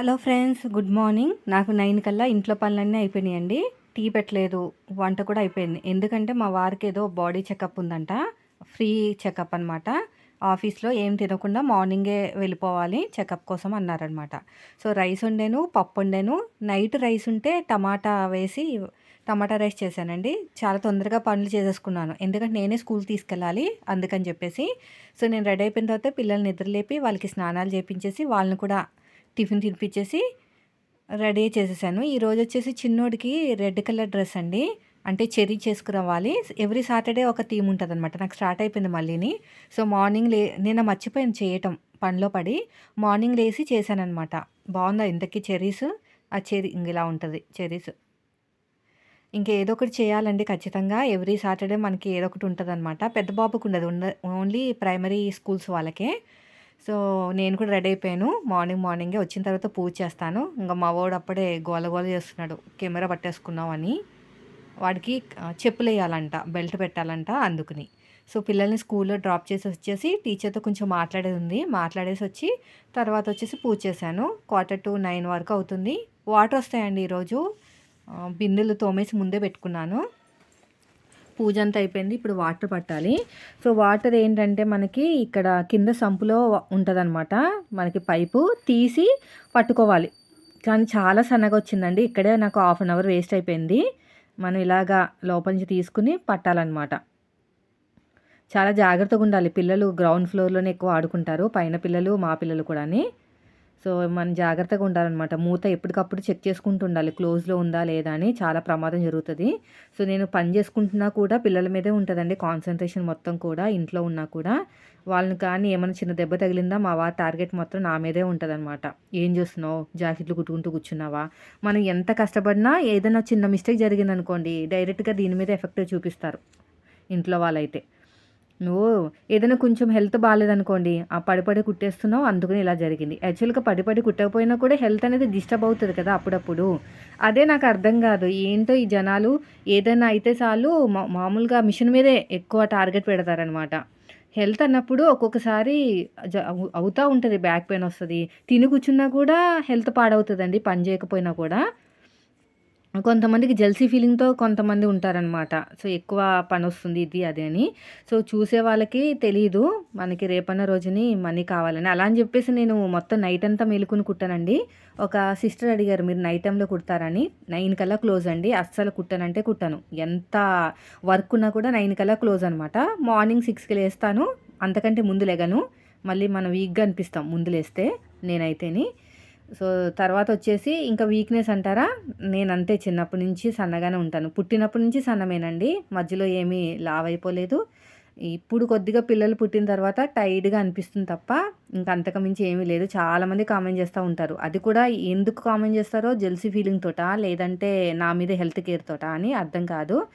Hello friends good morning. నాకు nine కల్లా ఇంట్లో పనులన్నీ అయిపోయినాయండి. టీ పెట్టలేదు వంట కూడా అయిపోయింది. ఎందుకంటే మా వారికి ఏదో బాడీ చెకప్ ఉందంట ఫ్రీ చెకప్ అనమాట ఆఫీస్లో ఏం తినకుండా మార్నింగే వెళ్ళిపోవాలి చెకప్ కోసం అన్నారనమాట సో రైస్ వండాను పప్పు వండాను. నైట్ రైస్ ఉంటే టమాటా వేసి టమాటా రైస్ చేశానండి. చాలా తొందరగా పనులు చేసేసుకున్నాను. ఎందుకంటే నేనే స్కూల్ తీసుకెళ్ళాలి అందుకని చెప్పేసి. సో నేను రెడీ అయిపోయిన తర్వాత పిల్లల్ని నిద్రలేపి వాళ్ళకి స్నానాలు చేపించేసి వాళ్ళని కూడా టిఫిన్ తినిపించేసి రెడీ చేసేసాను. ఈరోజు వచ్చేసి చిన్నోడికి రెడ్ కలర్ డ్రెస్ అండి. అంటే చెరీ చేసుకురావాలి. ఎవ్రీ సాటర్డే ఒక థీమ్ ఉంటుంది అనమాట నాకు స్టార్ట్ అయిపోయింది మళ్ళీని. సో మార్నింగ్ లే నేను మర్చిపోయాను చేయటం పనిలో పడి. మార్నింగ్ లేసి చేశానమాట బాగుందా ఇంతకీ చెరీస్ ఆ చెరీ ఇలా ఉంటుంది చెరీస్ ఇంకా ఏదో ఒకటి చేయాలండి ఖచ్చితంగా. ఎవ్రీ సాటర్డే మనకి ఏదో ఒకటి ఉంటుంది అనమాట పెద్ద బాబుకు ఉండదు. ఉండ ఓన్లీ ప్రైమరీ స్కూల్స్ వాళ్ళకే. సో నేను కూడా రెడీ అయిపోయాను. మార్నింగ్ మార్నింగే వచ్చిన తర్వాత పూజ చేస్తాను. ఇంకా మా వాడు అప్పుడే గోల గోల చేస్తున్నాడు. కెమెరా పట్టేసుకున్నాం అని వాడికి చెప్పులు వేయాలంట బెల్ట్ పెట్టాలంట అందుకుని. సో పిల్లల్ని స్కూల్లో డ్రాప్ చేసి వచ్చేసి టీచర్తో కొంచెం మాట్లాడేది ఉంది. మాట్లాడేసి వచ్చి తర్వాత వచ్చేసి పూజ చేశాను. క్వార్టర్ టు నైన్ వరకు అవుతుంది. వాటర్ వస్తాయండి ఈరోజు. బిందెలు తోమేసి ముందే పెట్టుకున్నాను. పూజ అంతా అయిపోయింది. ఇప్పుడు వాటర్ పట్టాలి. సో వాటర్ ఏంటంటే మనకి ఇక్కడ కింద సంపులో ఉంటుందన్నమాట. మనకి పైపు తీసి పట్టుకోవాలి. కానీ చాలా సన్నగా వచ్చిందండి. ఇక్కడే నాకు హాఫ్ అన్ అవర్ వేస్ట్ అయిపోయింది. మనం ఇలాగా లోపల నుంచి తీసుకుని పట్టాలన్నమాట. చాలా జాగ్రత్తగా ఉండాలి. పిల్లలు గ్రౌండ్ ఫ్లోర్లోనే ఎక్కువ ఆడుకుంటారు. పైన పిల్లలు మా పిల్లలు కూడా సో మనం జాగ్రత్తగా ఉండాలన్నమాట. మూత ఎప్పటికప్పుడు చెక్ చేసుకుంటూ ఉండాలి. క్లోజ్లో ఉందా లేదా అని చాలా ప్రమాదం జరుగుతుంది. సో నేను పని చేసుకుంటున్నా కూడా పిల్లల మీదే ఉంటుందండి. కాన్సన్ట్రేషన్ మొత్తం కూడా ఇంట్లో ఉన్నా కూడా. వాళ్ళని కానీ ఏమైనా చిన్న దెబ్బ తగిలిందా మా వారి టార్గెట్ మొత్తం నా మీదే ఉంటుందన్నమాట. ఏం చేస్తున్నావు? జాకెట్లు కుట్టుకుంటూ కూర్చున్నావా? మనం ఎంత కష్టపడినా ఏదైనా చిన్న మిస్టేక్ జరిగిందనుకోండి డైరెక్ట్గా దీని మీద ఎఫెక్ట్ చూపిస్తారు. ఇంట్లో వాళ్ళైతే. నువ్వు ఏదైనా కొంచెం హెల్త్ బాగాలేదనుకోండి ఆ పడిపడి కుట్టేస్తున్నావు అందుకని ఇలా జరిగింది. యాక్చువల్గా పడిపడి కుట్టకపోయినా కూడా హెల్త్ అనేది డిస్టర్బ్ అవుతుంది కదా అప్పుడప్పుడు. అదే నాకు అర్థం కాదు ఏంటో ఈ జనాలు ఏదైనా అయితే చాలు మామూలుగా మిషన్ మీదే ఎక్కువ టార్గెట్ పెడతారనమాట హెల్త్ అన్నప్పుడు ఒక్కొక్కసారి జ అవుతూ ఉంటుంది బ్యాక్ పెయిన్ వస్తుంది. తిని కూర్చున్నా కూడా హెల్త్ పాడవుతుందండి పని చేయకపోయినా కూడా. కొంతమందికి జెల్సీ ఫీలింగ్‌తో కొంతమంది ఉంటారనమాట. సో, ఎక్కువ పని వస్తుంది ఇది, అది అని. సో, చూసే వాళ్ళకి తెలియదు మనకి రేపన్న రోజుని మనీ కావాలని. అలా అని చెప్పేసి నేను మొత్తం నైట్ అంతా మెలుకుని కుట్టానండి. ఒక సిస్టర్ అడిగారు, "మీరు నైట్ టైంలో కుడతారని?" నైన్ కల్లా క్లోజ్ అండి. అస్సలు కుట్టానంటే కుట్టను. ఎంత వర్క్ ఉన్నా కూడా నైన్ కల్లా క్లోజ్ అనమాట. మార్నింగ్ సిక్స్కి లేస్తాను. అంతకంటే ముందు లెగను. మళ్ళీ మనం వీక్‌గా అనిపిస్తాం ముందు లేస్తే నేనైతేని. సో తర్వాత వచ్చేసి ఇంకా వీక్నెస్ అంటారా? నేను అంతే చిన్నప్పటి నుంచి సన్నగానే ఉంటాను. పుట్టినప్పటి నుంచి సన్నమేనండి. మధ్యలో ఏమీ లావ్ అయిపోలేదు. ఇప్పుడు కొద్దిగా పిల్లలు పుట్టిన తర్వాత టైడ్గా అనిపిస్తుంది తప్ప ఇంకా అంతకుమించి ఏమీ లేదు. చాలామంది కామెంట్ చేస్తూ ఉంటారు. అది కూడా ఎందుకు కామెంట్ చేస్తారో జెల్సీ ఫీలింగ్ తోట? లేదంటే నా మీద హెల్త్ కేర్ తోట అని అర్థం కాదు.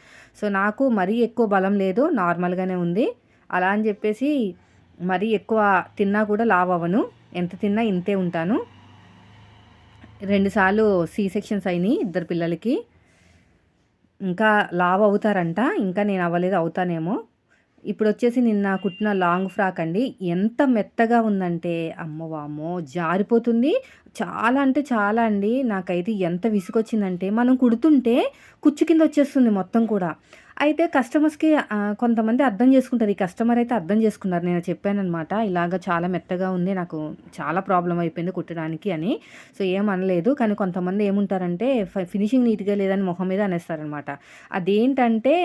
సో నాకు మరీ ఎక్కువ బలం లేదు. నార్మల్గానే ఉంది. అలా అని చెప్పేసి మరీ ఎక్కువ తిన్నా కూడా లావ్ అవ్వను. ఎంత తిన్నా ఇంతే ఉంటాను. రెండుసార్లు సి సెక్షన్స్ అయినాయి ఇద్దరు పిల్లలకి. ఇంకా లావ్ అవుతారంట. ఇంకా నేను అవ్వలేదు అవుతానేమో. ఇప్పుడు వచ్చేసి నిన్న కుట్టిన లాంగ్ ఫ్రాక్ అండి. ఎంత మెత్తగా ఉందంటే అమ్మవామో జారిపోతుంది. చాలా అంటే చాలా అండి. నాకైతే ఎంత విసుగొచ్చిందంటే మనం కుడుతుంటే కుచ్చు కింద వచ్చేస్తుంది మొత్తం కూడా. అయితే కస్టమర్స్‌కి కొంతమంది అర్థం చేసుకుంటారు. ఈ కస్టమర్ అయితే అర్థం చేసుకున్నారు. నేను చెప్పానమాట ఇలాగ చాలా మెత్తగా ఉంది. నాకు చాలా ప్రాబ్లమ్ అయిపోయింది కుట్టడానికి అని. సో, ఏమనలేదు. కానీ కొంతమంది ఏముంటారంటే ఫినిషింగ్ నీట్‌గా లేదని మొహం మీద అనేస్తారనమాట. అదేంటంటే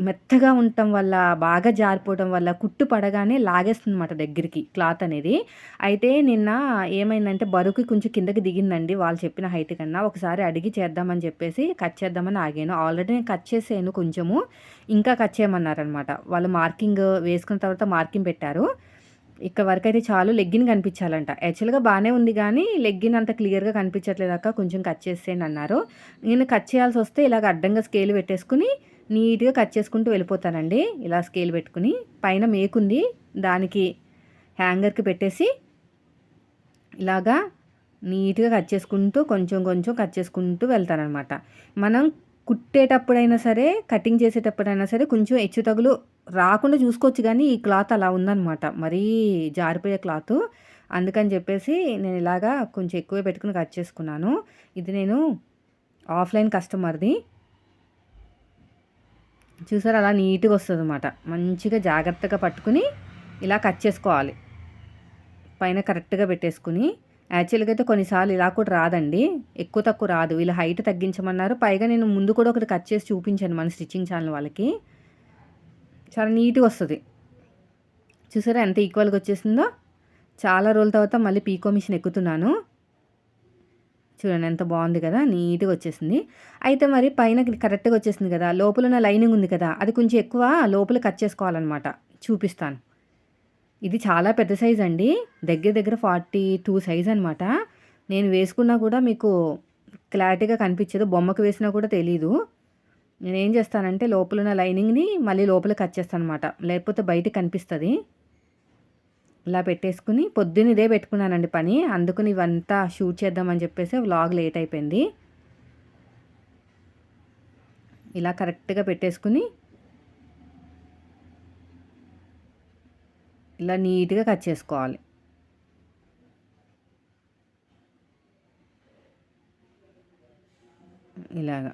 మెత్తగా ఉండటం వల్ల, బాగా జారిపోవడం వల్ల కుట్టు పడగానే లాగేస్తుందనమాట దగ్గరికి క్లాత్ అనేది. అయితే నిన్న ఏమైందంటే బరువుకి కొంచెం కిందకి దిగిందండి వాళ్ళు చెప్పిన హైట్ కన్నా. ఒకసారి అడిగి చేద్దామని చెప్పేసి కట్ చేద్దామని ఆగాను. ఆల్రెడీ నేను కట్ చేసాను కొంచెం కొంచెము. ఇంకా కట్ చేయమన్నారనమాట. వాళ్ళు మార్కింగ్ వేసుకున్న తర్వాత మార్కింగ్ పెట్టారు. ఇక్కడ అయితే చాలు లెగ్గిన్ కనిపించాలంట. యాక్చువల్‌గా బాగానే ఉంది కానీ లెగ్గిన్ అంత క్లియర్‌గా కనిపించట్లేదు అక్క కొంచెం కట్ చేసేయండి అన్నారు. నేను కట్ చేయాల్సి వస్తే ఇలాగ అడ్డంగా స్కేల్ పెట్టేసుకుని నీట్‌గా కట్ చేసుకుంటూ వెళ్ళిపోతానండి. ఇలా స్కేల్ పెట్టుకుని. పైన మేకుంది. దానికి హ్యాంగర్‌కి పెట్టేసి ఇలాగా నీట్‌గా కట్ చేసుకుంటూ కొంచెం కొంచెం కట్ చేసుకుంటూ వెళ్తాననమాట. మనం కుట్టేటప్పుడైనా సరే, కటింగ్ చేసేటప్పుడైనా సరే కొంచెం హెచ్చు తగులు రాకుండా చూసుకోవచ్చు కానీ ఈ క్లాత్ అలా ఉందన్నమాట. మరీ జారిపోయే క్లాత్. అందుకని చెప్పేసి నేను ఇలాగా కొంచెం ఎక్కువే పెట్టుకుని కట్ చేసుకున్నాను. ఇది నేను ఆఫ్లైన్ కస్టమర్ది. చూసారు అలా నీట్గా వస్తుంది అనమాట మంచిగా జాగ్రత్తగా పట్టుకుని ఇలా కట్ చేసుకోవాలి. పైన కరెక్ట్గా పెట్టేసుకుని యాక్చువల్గా అయితే కొన్నిసార్లు ఇలా కూడా రాదండి. ఎక్కువ తక్కువ రాదు. వీళ్ళు హైట్ తగ్గించమన్నారు. పైగా నేను ముందు కూడా ఒకటి కట్ చేసి చూపించాను మన స్టిచ్చింగ్ ఛానల్ వాళ్ళకి. చాలా నీట్గా వస్తుంది. చూసారా ఎంత ఈక్వల్గా వచ్చేసిందో? చాలా రోజుల తర్వాత మళ్ళీ పీకో మిషన్ ఎక్కుతున్నాను. చూడండి ఎంత బాగుంది కదా. నీట్గా వచ్చేసింది. అయితే మరి పైన కరెక్ట్గా వచ్చేసింది కదా. లోపల ఉన్న లైనింగ్ ఉంది కదా. అది కొంచెం ఎక్కువ లోపల కట్ చేసుకోవాలన్నమాట. చూపిస్తాను. ఇది చాలా పెద్ద సైజ్ అండి. దగ్గర దగ్గర ఫార్టీ టూ సైజ్ అనమాట నేను వేసుకున్నా కూడా మీకు క్లారిటీగా కనిపించదు. బొమ్మకు వేసినా కూడా తెలీదు. నేను ఏం చేస్తానంటే లోపల ఉన్న లైనింగ్ని మళ్ళీ లోపల కట్ చేస్తాను అనమాట లేకపోతే బయట కనిపిస్తుంది. ఇలా పెట్టేసుకుని పొద్దున్న ఇదే పెట్టుకున్నానండి పని. అందుకని ఇవంతా షూట్ చేద్దామని చెప్పేసి వ్లాగ్ లేట్ అయిపోయింది. ఇలా కరెక్ట్గా పెట్టేసుకుని ఇలా నీట్గా కట్ చేసుకోవాలి. ఇలాగా.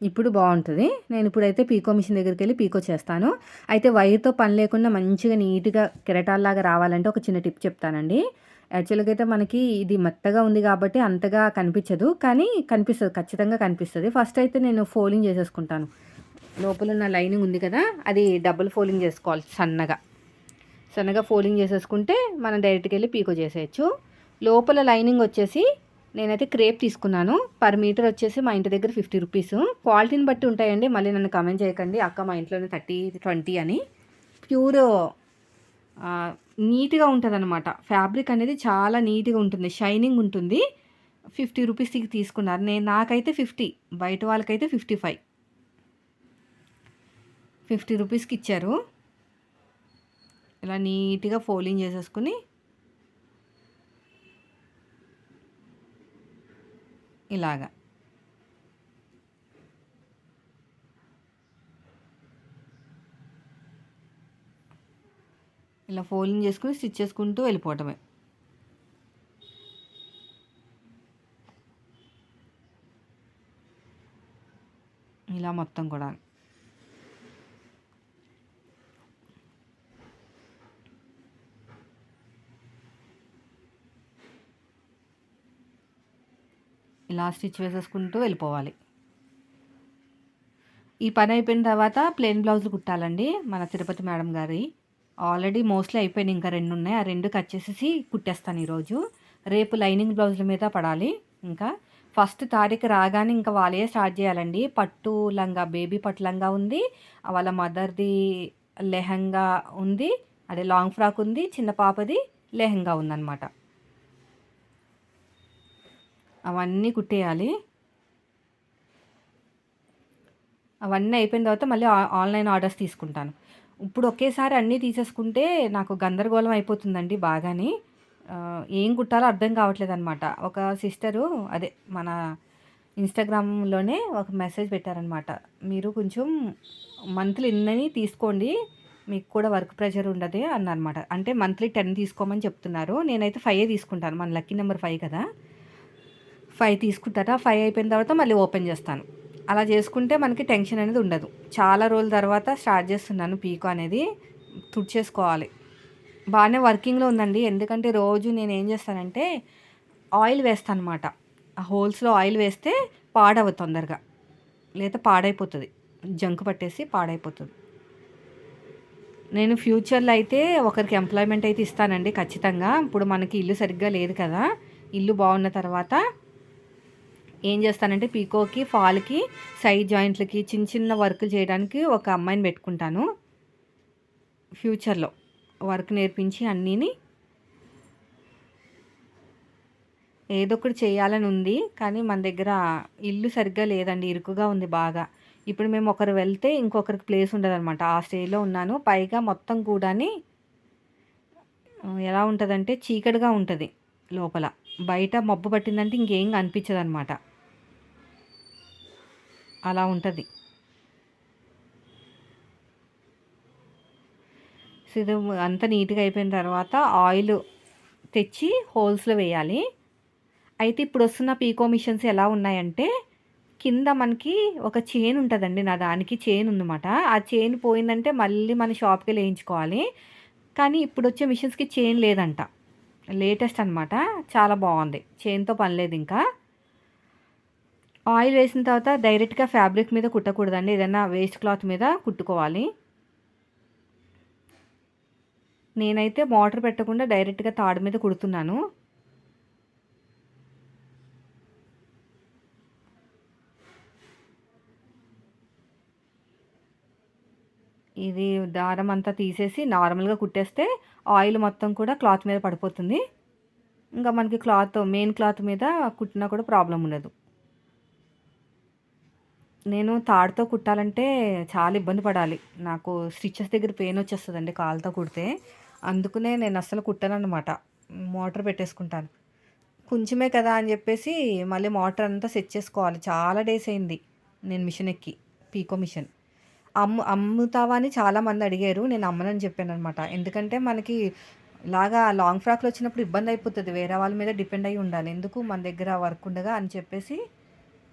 ఇప్పుడు బాగుంటుంది నేను ఇప్పుడైతే పీకో మిషన్ దగ్గరికి వెళ్ళి పీకో చేస్తాను. అయితే వైర్తో పని లేకుండా మంచిగా నీట్గా కెరటాల్లాగా రావాలంటే ఒక చిన్న టిప్ చెప్తానండి. యాక్చువల్గా అయితే మనకి ఇది మెత్తగా ఉంది కాబట్టి అంతగా కనిపించదు. కానీ కనిపిస్తుంది ఖచ్చితంగా కనిపిస్తుంది. ఫస్ట్ అయితే నేను ఫోలింగ్ చేసేసుకుంటాను. లోపల ఉన్న లైనింగ్ ఉంది కదా అది డబుల్ ఫోల్డింగ్ చేసుకోవాలి సన్నగా. సన్నగా ఫోల్డింగ్ చేసేసుకుంటే మనం డైరెక్ట్కి వెళ్ళి పీకో చేసేయచ్చు. లోపల లైనింగ్ వచ్చేసి నేనైతే క్రేప్ తీసుకున్నాను. పర్ మీటర్ వచ్చేసి మా ఇంటి దగ్గర ఫిఫ్టీ రూపీస్ క్వాలిటీని బట్టి ఉంటాయండి మళ్ళీ నన్ను కమెంట్ చేయకండి. అక్క మా ఇంట్లోనే థర్టీ ట్వంటీ అని. ప్యూర్ నీట్గా ఉంటుంది అనమాట ఫ్యాబ్రిక్ అనేది చాలా నీట్గా ఉంటుంది షైనింగ్ ఉంటుంది. ఫిఫ్టీ రూపీస్కి తీసుకున్నారు. నేను నాకైతే ఫిఫ్టీ బయట వాళ్ళకైతే ఫిఫ్టీ ఫైవ్ ఫిఫ్టీ రూపీస్కి ఇచ్చారు. ఇలా నీట్గా ఫోల్డింగ్ చేసేసుకుని ఇలాగా. ఇలా ఫోల్డింగ్ చేసుకుని స్టిచ్ చేసుకుంటూ వెళ్ళిపోవటమే. ఇలా మొత్తం కూడా. ఇలా స్టిచ్ వేసేసుకుంటూ వెళ్ళిపోవాలి. ఈ పని అయిపోయిన తర్వాత ప్లెయిన్ బ్లౌజ్ కుట్టాలండి మన తిరుపతి మేడం గారి. ఆల్రెడీ మోస్ట్లీ అయిపోయినాయి ఇంకా రెండు ఉన్నాయి. ఆ రెండు కట్ చేసేసి కుట్టేస్తాను ఈరోజు. రేపు లైనింగ్ బ్లౌజుల మీద పడాలి ఇంకా. ఫస్ట్ తారీఖు రాగానే ఇంకా వాళ్ళే స్టార్ట్ చేయాలండి. పట్టు లంగా బేబీ పట్టు లంగా ఉంది. వాళ్ళ మదర్ది లెహంగా ఉంది. అదే లాంగ్ ఫ్రాక్ ఉంది. చిన్న పాపది లెహంగా ఉందన్నమాట. అవన్నీ కుట్టేయాలి. అవన్నీ అయిపోయిన తర్వాత మళ్ళీ ఆన్లైన్ ఆర్డర్స్ తీసుకుంటాను. ఇప్పుడు ఒకేసారి అన్నీ తీసేసుకుంటే నాకు గందరగోళం అయిపోతుందండి బాగానే. ఏం కుట్టాలో అర్థం కావట్లేదు అనమాట ఒక సిస్టరు అదే మన ఇన్స్టాగ్రామ్లోనే ఒక మెసేజ్ పెట్టారనమాట మీరు కొంచెం మంత్లీ ఇన్నని తీసుకోండి మీకు కూడా వర్క్ ప్రెషర్ ఉండదు అన్నమాట అంటే మంత్లీ టెన్ తీసుకోమని చెప్తున్నారు. నేనైతే ఫైవ్ తీసుకుంటాను. మన లక్కీ నెంబర్ ఫైవ్ కదా. ఫైవ్ తీసుకుంటారా? ఫైవ్ అయిపోయిన తర్వాత మళ్ళీ ఓపెన్ చేస్తాను. అలా చేసుకుంటే మనకి టెన్షన్ అనేది ఉండదు. చాలా రోజుల తర్వాత స్టార్ట్ చేస్తున్నాను పీకో అనేది. తుడిచేసుకోవాలి. బాగానే వర్కింగ్లో ఉందండి. ఎందుకంటే రోజు నేను ఏం చేస్తానంటే ఆయిల్ వేస్తాను అనమాట ఆ హోల్స్లో ఆయిల్ వేస్తే పాడవ తొందరగా. లేదా పాడైపోతుంది. జంక్ పట్టేసి పాడైపోతుంది. నేను ఫ్యూచర్లో అయితే ఒకరికి ఎంప్లాయ్మెంట్ అయితే ఇస్తానండి ఖచ్చితంగా. ఇప్పుడు మనకి ఇల్లు సరిగ్గా లేదు కదా. ఇల్లు బాగున్న తర్వాత ఏం చేస్తానంటే పీకోకి ఫాల్కి సైడ్ జాయింట్లకి చిన్న చిన్న వర్క్ చేయడానికి ఒక అమ్మాయిని పెట్టుకుంటాను. ఫ్యూచర్లో వర్క్ నేర్పించి అన్నీని ఏదో ఒకటి చేయాలని ఉంది కానీ మన దగ్గర ఇల్లు సరిగ్గా లేదండి ఇరుకుగా ఉంది బాగా. ఇప్పుడు మేము ఒకరు వెళ్తే ఇంకొకరికి ప్లేస్ ఉండదన్నమాట. ఆ స్టేజ్లో ఉన్నాను. పైగా మొత్తం కూడాని ఎలా ఉంటుందంటే చీకటిగా ఉంటుంది లోపల. బయట మబ్బు పట్టిందంటే ఇంకేం కనిపించదు అనమాట అలా ఉంటుంది. ఇది అంత నీట్గా అయిపోయిన తర్వాత ఆయిల్ తెచ్చి హోల్స్లో వేయాలి. అయితే ఇప్పుడు వస్తున్న పీకో మిషన్స్ ఎలా ఉన్నాయంటే కింద మనకి ఒక చైన్ ఉంటుందండి నా దానికి చైన్ ఉందన్నమాట. ఆ చైన్ పోయిందంటే మళ్ళీ మన షాప్కి వేయించుకోవాలి. కానీ ఇప్పుడు వచ్చే మిషన్స్కి చైన్ లేదంట. లేటెస్ట్ అనమాట చాలా బాగుంది. చైన్తో పని లేదు ఇంకా. ఆయిల్ వేసిన తర్వాత డైరెక్ట్గా ఫ్యాబ్రిక్ మీద కుట్టకూడదండి. ఏదైనా వేస్ట్ క్లాత్ మీద కుట్టుకోవాలి. నేనైతే మోటర్ పెట్టకుండా డైరెక్ట్గా తాడు మీద కుడుతున్నాను. ఇది దారం అంతా తీసేసి నార్మల్గా కుట్టేస్తే ఆయిల్ మొత్తం కూడా క్లాత్ మీద పడిపోతుంది. ఇంకా మనకి క్లాత్ మెయిన్ క్లాత్ మీద కుట్టినా కూడా ప్రాబ్లం ఉండదు. నేను తాడుతో కుట్టాలంటే చాలా ఇబ్బంది పడాలి. నాకు స్టిచ్చెస్ దగ్గర పెయిన్ వచ్చేస్తుందండి కాలుతో కుడితే. అందుకనే నేను అస్సలు కుట్టాననమాట మోటార్ పెట్టేసుకుంటాను. కొంచెమే కదా అని చెప్పేసి మళ్ళీ మోటార్ అంతా సెట్ చేసుకోవాలి. చాలా డేస్ అయింది నేను మిషన్ ఎక్కి పీకో మిషన్. అమ్ము అమ్ముతావా అని చాలామంది అడిగారు. నేను అమ్మనని చెప్పాను అనమాట ఎందుకంటే మనకి లాగా లాంగ్ ఫ్రాక్లో వచ్చినప్పుడు ఇబ్బంది అయిపోతుంది. వేరే వాళ్ళ మీద డిపెండ్ అయి ఉండాలి. ఎందుకు మన దగ్గర వర్క్ ఉండగా అని చెప్పేసి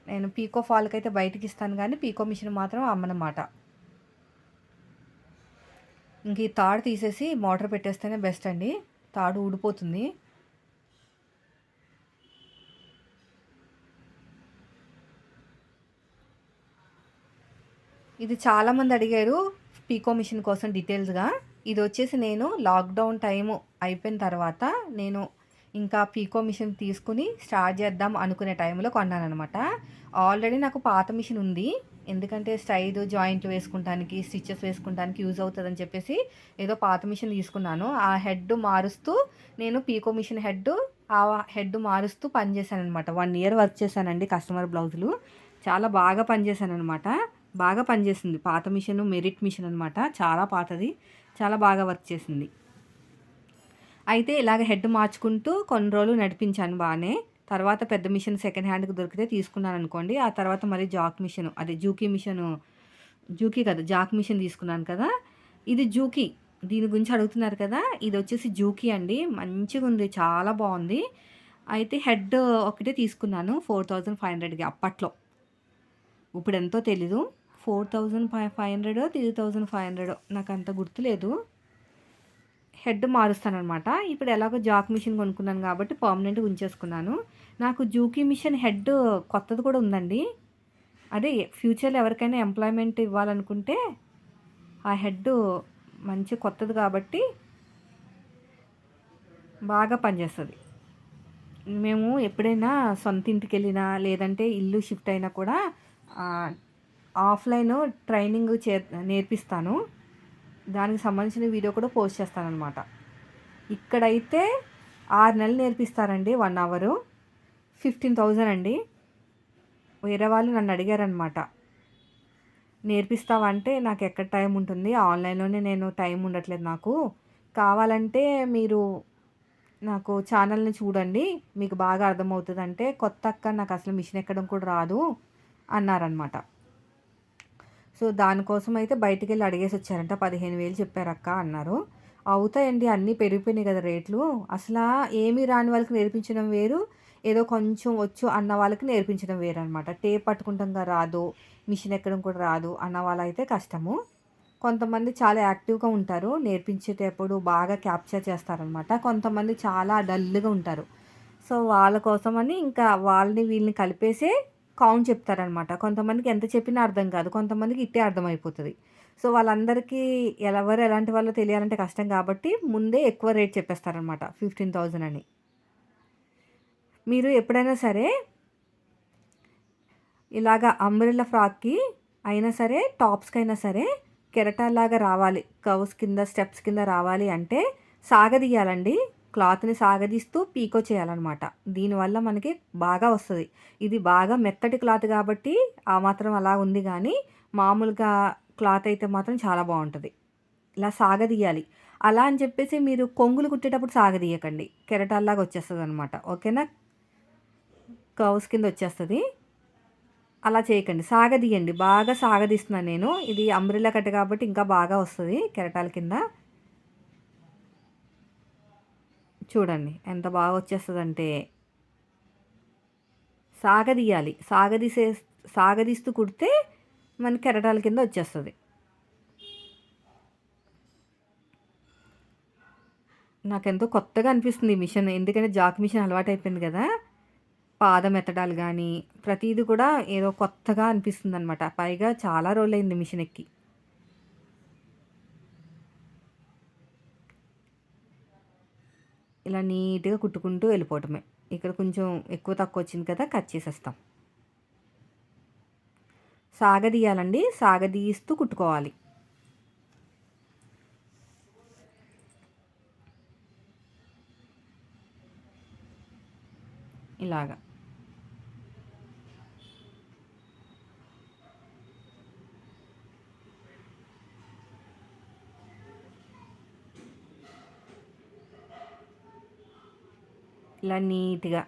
నేను పీకో ఫాల్కి అయితే బయటికి ఇస్తాను కానీ పీకో మిషన్ మాత్రం అమ్మనమాట. ఇంక ఈ తాడు తీసేసి మోటార్ పెట్టేస్తేనే బెస్ట్ అండి. తాడు ఊడిపోతుంది. ఇది చాలామంది అడిగారు పీకో మిషన్ కోసం డీటెయిల్స్గా. ఇది వచ్చేసి నేను లాక్డౌన్ టైము అయిపోయిన తర్వాత నేను ఇంకా పీకో మిషన్ తీసుకుని స్టార్ట్ చేద్దాం అనుకునే టైంలో కొన్నాను అనమాట ఆల్రెడీ నాకు పాత మిషన్ ఉంది. ఎందుకంటే స్టైడ్ జాయింట్లు వేసుకుంటానికి స్టిచ్చెస్ వేసుకుంటానికి యూజ్ అవుతుందని చెప్పేసి ఏదో పాత మిషన్ తీసుకున్నాను. ఆ హెడ్ మారుస్తూ నేను పీకో మిషన్ హెడ్ ఆ హెడ్ మారుస్తూ పనిచేశాను అనమాట వన్ ఇయర్ వర్క్ చేశానండి కస్టమర్ బ్లౌజులు చాలా బాగా పనిచేశాను అనమాట బాగా పనిచేసింది పాత మిషన్ మెరిట్ మిషన్ అనమాట చాలా పాతది. చాలా బాగా వర్క్ చేసింది. అయితే ఇలాగ హెడ్ మార్చుకుంటూ కొన్ని రోజులు నడిపించాను బాగానే తర్వాత పెద్ద మిషన్ సెకండ్ హ్యాండ్కి దొరికితే తీసుకున్నాను అనుకోండి. ఆ తర్వాత మరి జాక్ మిషన్ అదే జూకీ మిషన్ జూకీ కదా జాక్ మిషన్ తీసుకున్నాను కదా. ఇది జూకీ. దీని గురించి అడుగుతున్నారు కదా. ఇది వచ్చేసి జూకీ అండి. మంచిగా ఉంది చాలా బాగుంది. అయితే హెడ్ ఒకటే తీసుకున్నాను ఫోర్ థౌజండ్ ఫైవ్ హండ్రెడ్కి అప్పట్లో. ఇప్పుడు ఎంతో తెలీదు. Four thousand five five hundred three thousand five hundred నాకు అంత గుర్తులేదు. హెడ్ మారుస్తానమాట ఇప్పుడు ఎలాగో జాక్ మిషన్ కొనుక్కున్నాను కాబట్టి పర్మనెంట్గా ఉంచేసుకున్నాను. నాకు జూకీ మిషన్ హెడ్ కొత్తది కూడా ఉందండి. అదే ఫ్యూచర్లో ఎవరికైనా ఎంప్లాయ్మెంట్ ఇవ్వాలనుకుంటే ఆ హెడ్ మంచి కొత్తది కాబట్టి బాగా పనిచేస్తుంది. మేము ఎప్పుడైనా సొంత ఇంటికి వెళ్ళినా లేదంటే ఇల్లు షిఫ్ట్ అయినా కూడా ఆఫ్లైన్ ట్రైనింగ్ చే నేర్పిస్తాను. దానికి సంబంధించిన వీడియో కూడా పోస్ట్ చేస్తానమాట ఇక్కడైతే ఆరు నెలలు నేర్పిస్తారండి వన్ అవరు. ఫిఫ్టీన్ థౌజండ్ అండి. వేరే వాళ్ళు నన్ను అడిగారనమాట నేర్పిస్తావంటే నాకు ఎక్కడ టైం ఉంటుంది? ఆన్లైన్లోనే నేను టైం ఉండట్లేదు నాకు. కావాలంటే మీరు నాకు ఛానల్ని చూడండి. మీకు బాగా అర్థమవుతుంది అంటే కొత్త అక్క నాకు అసలు మిషన్ ఎక్కడం కూడా రాదు అన్నారనమాట సో దానికోసం అయితే బయటికి వెళ్ళి అడిగేసి వచ్చారంట. పదిహేను వేలు చెప్పారక్క అన్నారు. అవుతాయండి అన్నీ పెరిగిపోయినాయి కదా రేట్లు. అసలు ఏమీ రాని వాళ్ళకి నేర్పించడం వేరు ఏదో కొంచెం వచ్చు అన్న వాళ్ళకి నేర్పించడం వేరు అనమాట టేప్ పట్టుకుంటాం రాదు. మిషన్ ఎక్కడం కూడా రాదు అన్న వాళ్ళైతే కష్టము. కొంతమంది చాలా యాక్టివ్గా ఉంటారు నేర్పించేటప్పుడు బాగా క్యాప్చర్ చేస్తారనమాట కొంతమంది చాలా డల్గా ఉంటారు. సో వాళ్ళ కోసమని ఇంకా వాళ్ళని వీళ్ళని కలిపేసే కౌంట్ చెప్తారనమాట కొంతమందికి ఎంత చెప్పినా అర్థం కాదు. కొంతమందికి ఇట్టే అర్థమైపోతుంది. సో వాళ్ళందరికీ ఎవరు ఎలాంటి వాళ్ళు తెలియాలంటే కష్టం కాబట్టి ముందే ఎక్కువ రేట్ చెప్పేస్తారనమాట ఫిఫ్టీన్ థౌజండ్ అని. మీరు ఎప్పుడైనా సరే ఇలాగా అంబ్రెల్లా ఫ్రాక్కి అయినా సరే టాప్స్కి అయినా సరే కెరటాల్లాగా రావాలి. కవ్స్ కింద స్టెప్స్ కింద రావాలి అంటే సాగదీయాలండి. క్లాత్ని సాగదీస్తూ పీకో చేయాలన్నమాట. దీనివల్ల మనకి బాగా వస్తుంది. ఇది బాగా మెత్తటి క్లాత్ కాబట్టి ఆ మాత్రం అలా ఉంది కానీ మామూలుగా క్లాత్ అయితే మాత్రం చాలా బాగుంటుంది. ఇలా సాగదీయాలి. అలా అని చెప్పేసి మీరు కొంగులు కుట్టేటప్పుడు సాగదీయకండి. కెరటాల్లాగా వచ్చేస్తుంది అనమాట ఓకేనా? కౌస్ కింద వచ్చేస్తుంది. అలా చేయకండి. సాగదీయండి. బాగా సాగదీస్తున్నాను నేను. ఇది అంబ్రిల్లా కట్ట కాబట్టి ఇంకా బాగా వస్తుంది కెరటాల కింద. చూడండి ఎంత బాగా వచ్చేస్తుందంటే సాగదీయాలి. సాగదీసే సాగదీస్తూ కుడితే మనకి కెరటాల కింద వచ్చేస్తుంది. నాకెంతో కొత్తగా అనిపిస్తుంది ఈ మిషన్. ఎందుకంటే జాక్ మిషన్ అలవాటు అయిపోయింది కదా. పాదం ఎత్తడాలు కానీ ప్రతిదీ కూడా ఏదో కొత్తగా అనిపిస్తుంది అనమాట పైగా చాలా రోజులైంది మిషన్ ఎక్కి. ఇలా నీట్గా కుట్టుకుంటూ వెళ్ళిపోవటమే. ఇక్కడ కొంచెం ఎక్కువ తక్కువ వచ్చింది కదా కట్ చేసేస్తాం. సాగదీయాలండి. సాగదీస్తూ కుట్టుకోవాలి. ఇలాగా. ఇలా నీట్గా.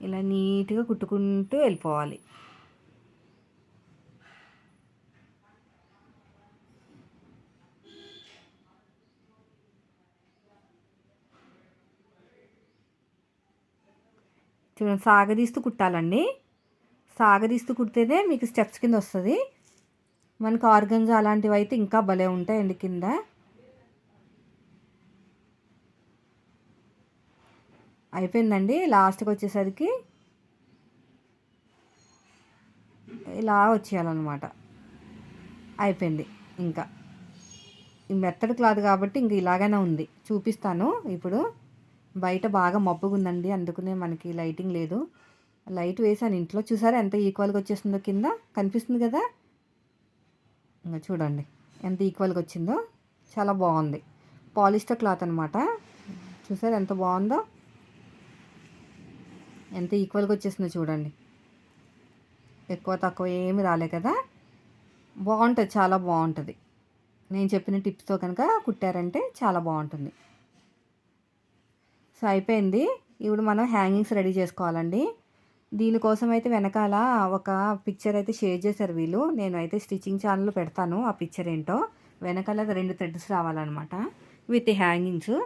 ఇలా నీట్గా కుట్టుకుంటూ వెళ్ళిపోవాలి. చూడండి సాగదీస్తూ కుట్టాలండి. సాగదీస్తూ కుడితేనే మీకు స్టెప్స్ కింద వస్తుంది. మనకు ఆర్గన్స్ అలాంటివి అయితే ఇంకా భలే ఉంటాయండి కింద. అయిపోయిందండి. లాస్ట్కి వచ్చేసరికి ఇలా వచ్చేయాలన్నమాట. అయిపోయింది ఇంకా. ఈ మెత్తడి క్లాత్ కాబట్టి ఇంక ఇలాగనే ఉంది. చూపిస్తాను ఇప్పుడు. బయట బాగా మబ్బుగా ఉందండి అందుకనే మనకి లైటింగ్ లేదు. లైట్ వేసాను ఇంట్లో. చూసారా ఎంత ఈక్వల్గా వచ్చేసిందో కింద? కనిపిస్తుంది కదా? ఇంకా చూడండి ఎంత ఈక్వల్గా వచ్చిందో. చాలా బాగుంది. పాలిస్టర్ క్లాత్ అనమాట చూసారా ఎంత బాగుందో? ఎంత ఈక్వల్గా వచ్చేసిందో చూడండి. ఎక్కువ తక్కువ ఏమి రాలే కదా? బాగుంటుంది చాలా బాగుంటుంది. నేను చెప్పిన టిప్స్తో కనుక కుట్టారంటే చాలా బాగుంటుంది. సో అయిపోయింది ఇప్పుడు మనం హ్యాంగింగ్స్ రెడీ చేసుకోవాలండి. దీనికోసం అయితే వెనకాల ఒక పిక్చర్ అయితే షేర్ చేశారు వీళ్ళు. నేను అయితే స్టిచ్చింగ్ ఛానల్లో పెడతాను ఆ పిక్చర్ ఏంటో. వెనకాల రెండు థ్రెడ్స్ రావాలన్నమాట విత్ హ్యాంగింగ్స్.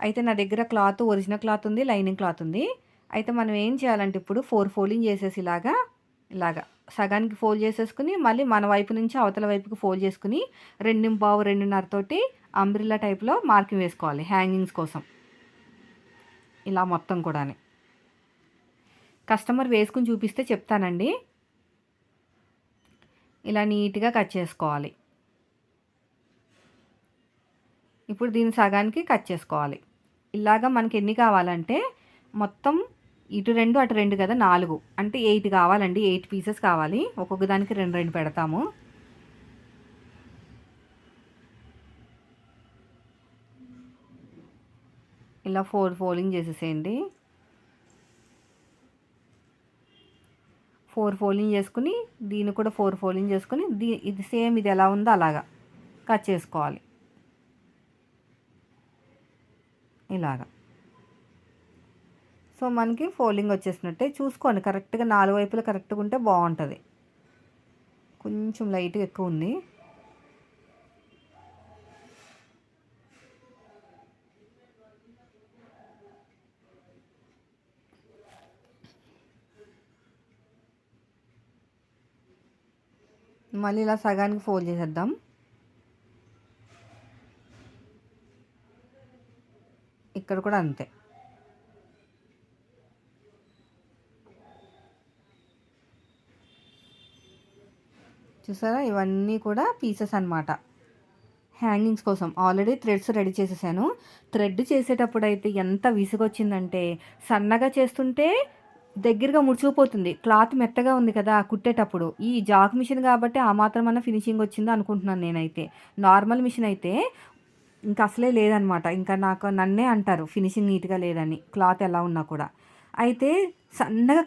అయితే నా దగ్గర క్లాత్ ఒరిజినల్ క్లాత్ ఉంది లైనింగ్ క్లాత్ ఉంది. అయితే మనం ఏం చేయాలంటే ఇప్పుడు ఫోర్ ఫోల్డింగ్ చేసేసి ఇలాగా ఇలాగా సగానికి ఫోల్డ్ చేసేసుకుని మళ్ళీ మన వైపు నుంచి అవతల వైపుకి ఫోల్డ్ చేసుకుని రెండు పావు రెండున్నరతోటి అంబ్రిల్లా టైప్లో మార్కింగ్ వేసుకోవాలి హ్యాంగింగ్స్ కోసం. ఇలా మొత్తం కూడా కస్టమర్ వేసుకుని చూపిస్తే చెప్తానండి. ఇలా నీట్గా కట్ చేసుకోవాలి. ఇప్పుడు దీని సగానికి కట్ చేసుకోవాలి. ఇలాగా మనకి ఎన్ని కావాలంటే మొత్తం ఇటు రెండు అటు రెండు కదా నాలుగు. అంటే ఎయిట్ కావాలండి ఎయిట్ పీసెస్ కావాలి. ఒక్కొక్క దానికి రెండు రెండు పెడతాము. ఇలా ఫోర్ ఫోల్డింగ్ చేసేసేయండి. ఫోర్ ఫోల్డింగ్ చేసుకుని దీన్ని కూడా ఫోర్ ఫోల్డింగ్ చేసుకుని దీ ఇది సేమ్ ఇది ఎలా ఉందో అలాగా కట్ చేసుకోవాలి. ఇలాగా. సో మనకి ఫోల్డింగ్ వచ్చేసినట్టే. చూసుకోండి కరెక్ట్గా నాలుగు వైపులు కరెక్ట్గా ఉంటే బాగుంటుంది. కొంచెం లైట్గా ఎక్కువ ఉంది. మళ్ళీ ఇలా సగానికి ఫోల్డ్ చేసేద్దాం. ఇక్కడ కూడా అంతే. చూసారా? ఇవన్నీ కూడా పీసెస్ అనమాట హ్యాంగింగ్స్ కోసం. ఆల్రెడీ థ్రెడ్స్ రెడీ చేసేసాను. థ్రెడ్ చేసేటప్పుడు అయితే ఎంత విసుగొచ్చిందంటే సన్నగా చేస్తుంటే దగ్గరగా ముడుచుకుపోతుంది క్లాత్ మెత్తగా ఉంది కదా కుట్టేటప్పుడు. ఈ జాక్ మిషన్ కాబట్టి ఆ మాత్రం అన్న ఫినిషింగ్ వచ్చిందో అనుకుంటున్నాను నేనైతే. నార్మల్ మిషన్ అయితే ఇంకా అసలే లేదనమాట. ఇంకా నాకు నన్నే అంటారు ఫినిషింగ్ నీట్గా లేదని క్లాత్ ఎలా ఉన్నా కూడా. అయితే సన్నగా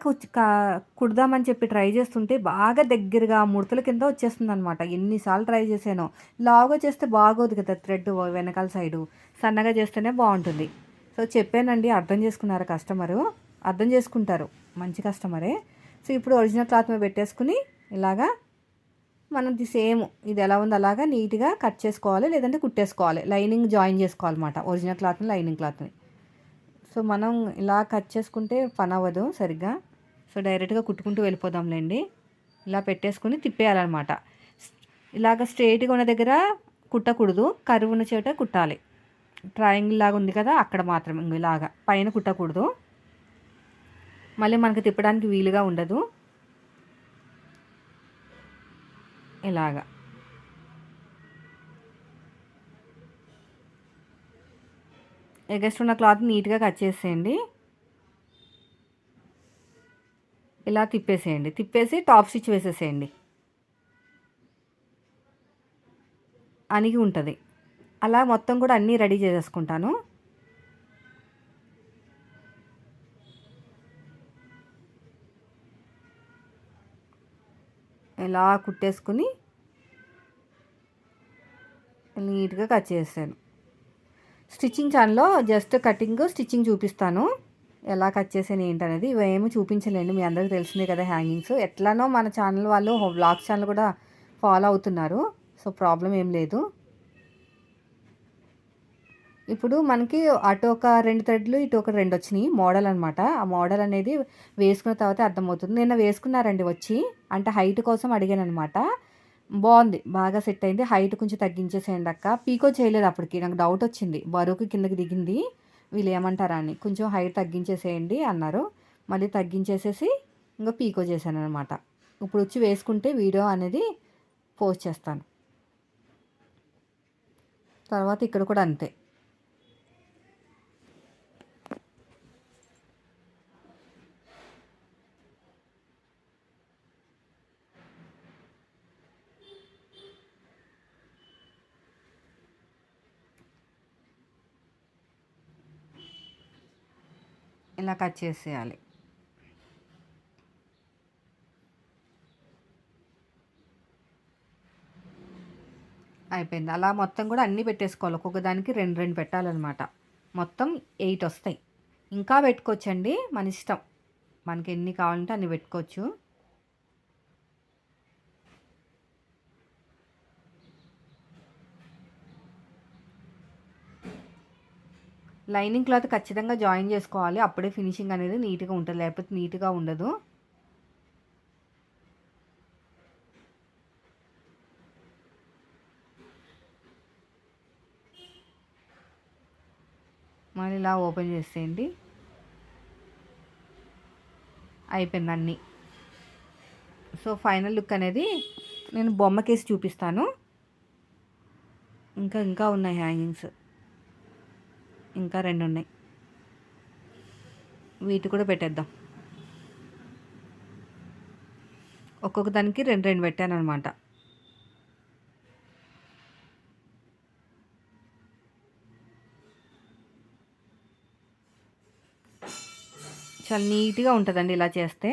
కుడదామని చెప్పి ట్రై చేస్తుంటే బాగా దగ్గరగా ముడతల కింద వచ్చేస్తుంది అనమాట ఎన్నిసార్లు ట్రై చేశానో. లావుగా చేస్తే బాగోదు కదా థ్రెడ్ వెనకాల సైడు. సన్నగా చేస్తేనే బాగుంటుంది. సో చెప్పానండి అర్థం చేసుకున్నారు కస్టమరు? అర్థం చేసుకుంటారు మంచి కస్టమరే. సో ఇప్పుడు ఒరిజినల్ క్లాత్ మీద పెట్టేసుకుని ఇలాగా మనది సేమ్ ఇది ఎలా ఉందో అలాగా నీట్గా కట్ చేసుకోవాలి లేదంటే కుట్టేసుకోవాలి. లైనింగ్ జాయిన్ చేసుకోవాలన్నమాట ఒరిజినల్ క్లాత్ని లైనింగ్ క్లాత్ని. సో మనం ఇలా కట్ చేసుకుంటే పని అవ్వదు సరిగ్గా. సో డైరెక్ట్గా కుట్టుకుంటూ వెళ్ళిపోదాంలేండి. ఇలా పెట్టేసుకుని తిప్పేయాలన్నమాట. ఇలాగ స్ట్రైట్గా ఉన్న దగ్గర కుట్టకూడదు కరువు ఉన్న చోట కుట్టాలి. ట్రయాంగిల్ లాగా ఉంది కదా అక్కడ మాత్రం ఇలాగా. పైన కుట్టకూడదు. మళ్ళీ మనకు తిప్పడానికి వీలుగా ఉండదు. ఇలాగా. ఎగస్ట్ ఉన్న క్లాత్ నీట్గా కట్ చేసేయండి. ఇలా తిప్పేసేయండి. తిప్పేసి టాప్ స్టిచ్ వేసేసేయండి. అనిగి ఉంటుంది. అలా మొత్తం కూడా అన్నీ రెడీ చేసేసుకుంటాను. ఇలా కుట్టేసుకుని నీట్గా కట్ చేసాను స్టిచ్చింగ్ ఛానల్లో జస్ట్ కటింగ్ స్టిచ్చింగ్ చూపిస్తాను. ఎలా కట్ చేసాను ఏంటనేది ఇవేమీ చూపించలేండి మీ అందరికీ తెలిసిందే కదా హ్యాంగింగ్స్. ఎట్లానో మన ఛానల్ వాళ్ళు బ్లాగ్ ఛానల్ కూడా ఫాలో అవుతున్నారు. సో ప్రాబ్లం ఏం లేదు. ఇప్పుడు మనకి అటు ఒక రెండు థ్రెడ్లు ఇటు ఒక రెండు వచ్చినాయి మోడల్ అనమాట ఆ మోడల్ అనేది వేసుకున్న తర్వాత అర్థమవుతుంది. నిన్న వేసుకున్నారండి వచ్చి అంటే హైట్ కోసం అడిగాను అనమాట బాగుంది బాగా సెట్ అయింది. హైట్ కొంచెం తగ్గించేసేయండి అక్క. పీకో చేయలేదు అప్పటికి నాకు డౌట్ వచ్చింది. బరువుకి కిందకి దిగింది. వీళ్ళు ఏమంటారా అని. కొంచెం హైట్ తగ్గించేసేయండి అన్నారు. మళ్ళీ తగ్గించేసేసి ఇంకా పీకో చేశాను అనమాట ఇప్పుడు వచ్చి వేసుకుంటే వీడియో అనేది పోస్ట్ చేస్తాను. తర్వాత ఇక్కడ కూడా అంతే. ఇలా కట్ చేసేయాలి. అయిపోయింది. అలా మొత్తం కూడా అన్నీ పెట్టేసుకోవాలి. ఒక్కొక్క దానికి రెండు రెండు పెట్టాలన్నమాట. మొత్తం ఎయిట్ వస్తాయి. ఇంకా పెట్టుకోవచ్చండి మన ఇష్టం. మనకి ఎన్ని కావాలంటే అన్ని పెట్టుకోవచ్చు. లైనింగ్ క్లాత్ ఖచ్చితంగా జాయిన్ చేసుకోవాలి. అప్పుడే ఫినిషింగ్ అనేది నీట్గా ఉంటుంది. లేకపోతే నీట్గా ఉండదు. మళ్ళీ ఇలా ఓపెన్ చేసేయండి. అయిపోయింది అన్నీ. సో ఫైనల్ లుక్ అనేది నేను బొమ్మకేసి చూపిస్తాను. ఇంకా ఇంకా ఉన్నాయి హ్యాంగింగ్స్. ఇంకా రెండు ఉన్నాయి వీటి కూడా పెట్టేద్దాం. ఒక్కొక్క దానికి రెండు రెండు పెట్టాను అనమాట చాలా నీట్గా ఉంటుందండి ఇలా చేస్తే.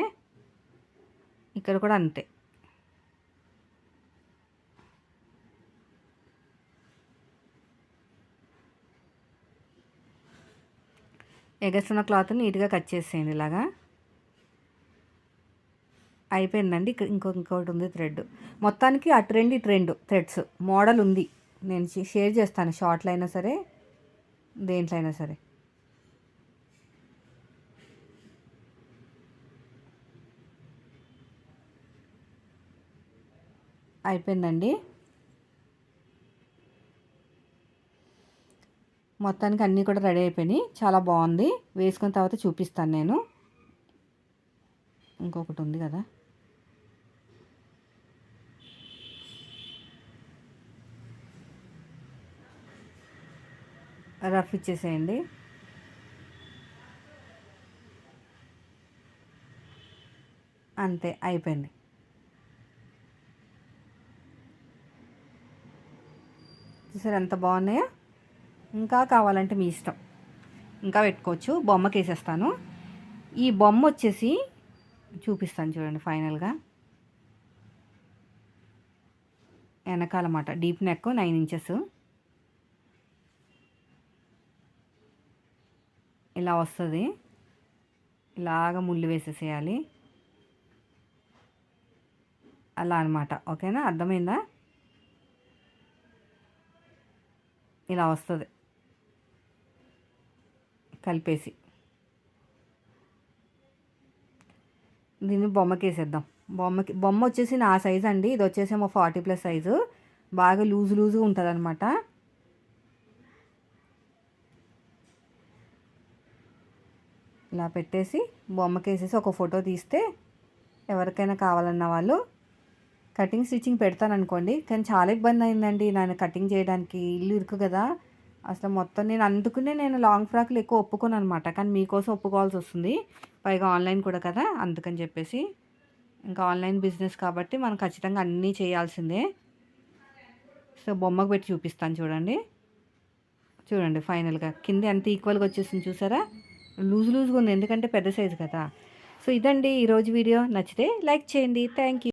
ఇక్కడ కూడా అంతే. ఎగస్తున్న క్లాత్ నీట్గా కట్ చేసేయండి ఇలాగా. అయిపోయిందండి. ఇంకో ఇంకోటి ఉంది థ్రెడ్. మొత్తానికి అటు రెండు ఇటు రెండు థ్రెడ్స్. మోడల్ ఉంది. నేను షేర్ చేస్తాను. షార్ట్లో అయినా సరే దేంట్లో అయినా సరే. అయిపోయిందండి. మొత్తానికి అన్నీ కూడా రెడీ అయిపోయినాయి. చాలా బాగుంది. వేసుకున్న తర్వాత చూపిస్తాను నేను. ఇంకొకటి ఉంది కదా. రఫ్ ఇచ్చేసేయండి. అంతే అయిపోయింది. చూసారు ఎంత బాగున్నాయో? ఇంకా కావాలంటే మీ ఇష్టం. ఇంకా పెట్టుకోవచ్చు. బొమ్మకి వేసేస్తాను ఈ బొమ్మ వచ్చేసి చూపిస్తాను చూడండి ఫైనల్గా. వెనకాలన్నమాట డీప్ నెక్ నైన్ ఇంచెస్. ఇలా వస్తుంది. ఇలాగ ముళ్ళు వేసేసేయాలి. అలా అనమాట ఓకేనా? అర్థమైందా? ఇలా వస్తుంది. కలిపేసి. దీన్ని బొమ్మకి వేసేద్దాం బొమ్మకి బొమ్మ వచ్చేసి నా సైజ్ అండి. ఇది వచ్చేసేమో ఫార్టీ ప్లస్ సైజు బాగా లూజ్ లూజ్గా ఉంటుంది అనమాట ఇలా పెట్టేసి బొమ్మకి వేసేసి ఒక ఫోటో తీస్తే ఎవరికైనా కావాలన్న వాళ్ళు కటింగ్ స్టిచ్చింగ్ పెడతాను అనుకోండి కానీ చాలా ఇబ్బంది అయిందండి. నన్ను కటింగ్ చేయడానికి ఇల్లు ఇరుకు కదా. అసలు మొత్తం నేను అందుకునే నేను లాంగ్ ఫ్రాక్లు ఎక్కువ ఒప్పుకోను అనమాట కానీ మీకోసం ఒప్పుకోవాల్సి వస్తుంది. పైగా ఆన్లైన్ కూడా కదా అందుకని చెప్పేసి. ఇంకా ఆన్లైన్ బిజినెస్ కాబట్టి మనం ఖచ్చితంగా అన్నీ చేయాల్సిందే. సో బొమ్మకు పెట్టి చూపిస్తాను చూడండి. చూడండి ఫైనల్గా. కింద ఎంత ఈక్వల్గా వచ్చేసింది చూసారా? లూజ్ లూజ్గా ఉంది ఎందుకంటే పెద్ద సైజు కదా. సో ఇదండి ఈరోజు వీడియో. నచ్చితే లైక్ చేయండి. Thank you.